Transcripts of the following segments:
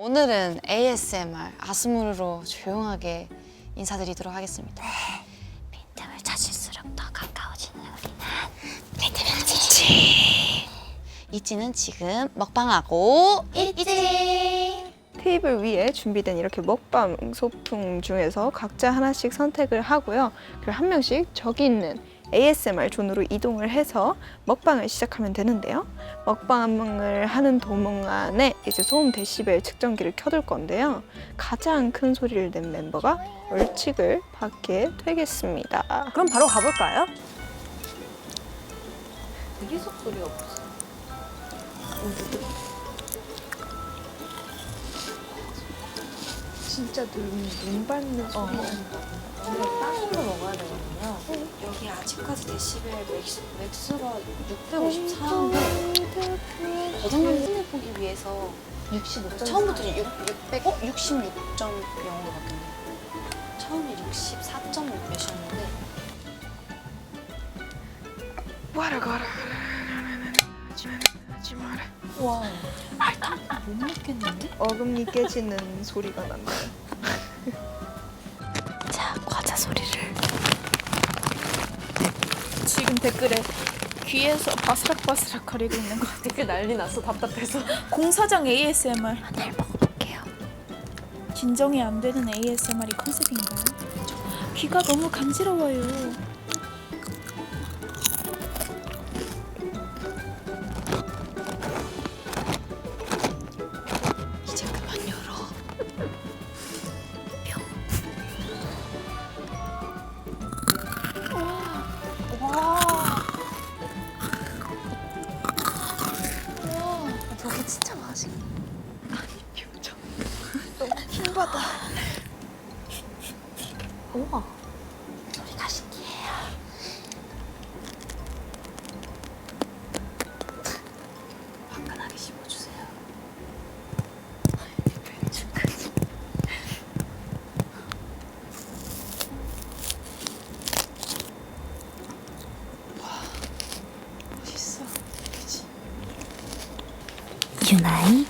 오늘은 ASMR 아스무르로 조용하게 인사드리도록 하겠습니다. 빈틈을 찾을수록 더 가까워지는 우리는 빈틈의 있지. 있지는 지금 먹방하고 있지. 테이블 위에 준비된 이렇게 먹방 소품 중에서 각자 하나씩 선택을 하고요. 그리고 한 명씩 저기 있는 ASMR 존으로 이동을 해서 먹방을 시작하면 되는데요. 먹방을 하는 동안에 이제 소음 데시벨 측정기를 켜둘 건데요. 가장 큰 소리를 낸 멤버가 벌칙을 받게 되겠습니다. 그럼 바로 가볼까요? 유리석 소리가 없어. 진짜 눈, 눈 밟는 소리. 땅으로 먹어야 되거든요. 여기 아직까지 데시벨 맥스, 맥스가 654인데 대장님 손을 보기 위해서 65점 처음부터 6, 600, 어? 66.0이거든요. 처음에 64점 몇이었는데 와라 가라. 하지 마라. 와, 못 먹겠는데? 어금니 깨지는 소리가 난다. 소리를 지금 댓글에 귀에서 바스락바스락 거리고 있는 거 댓글 난리 났어 답답해서 공사장 ASMR 하나를 먹어볼게요. 진정이 안 되는 ASMR이 컨셉인가요? 귀가 너무 간지러워요 저게 진짜 맛있. 킹받아. 우와. 소리가 신기해요. 화끈하게 씹어주세요. 맛있어. 그치? 유나이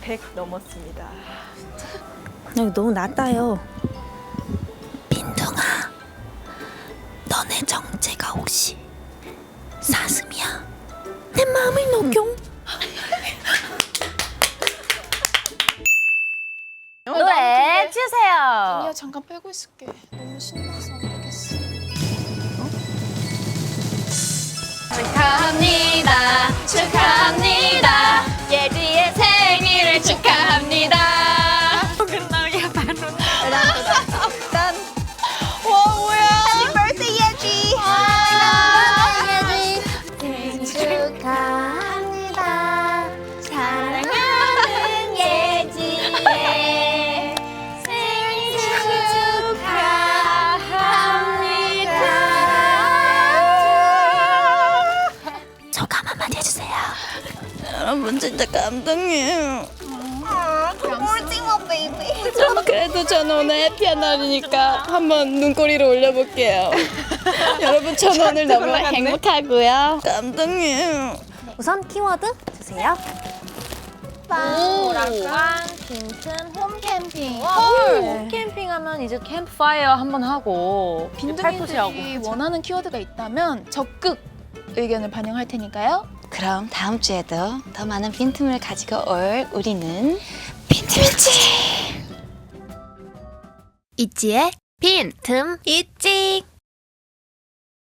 백 넘었습니다. 여기 너무 낮아요 혹시 사슴이야? 내 마음을 녹용. 노래 주세요. 아니야 잠깐 빼고 있을게 너무 신나서 안 되겠어 축하합니다. 축하합니다. 한마디 해주세요. 여러분 진짜 감동이에요. 그래도 저는 오늘 해피한 날이니까 한번 눈꼬리를 올려볼게요. 여러분 저는 오늘 너무 행복하고요. 감동이에요. 우선 키워드 주세요. 오락관 빈틈 홈캠핑. 홈캠핑하면 이제 캠프파이어 한번 하고 빈둥이들이 원하는 키워드가 있다면 적극 의견을 반영할 테니까요 그럼 다음 주에도 더 많은 빈틈을 가지고 올 우리는 빈틈이지. 있지의 빈틈 있지.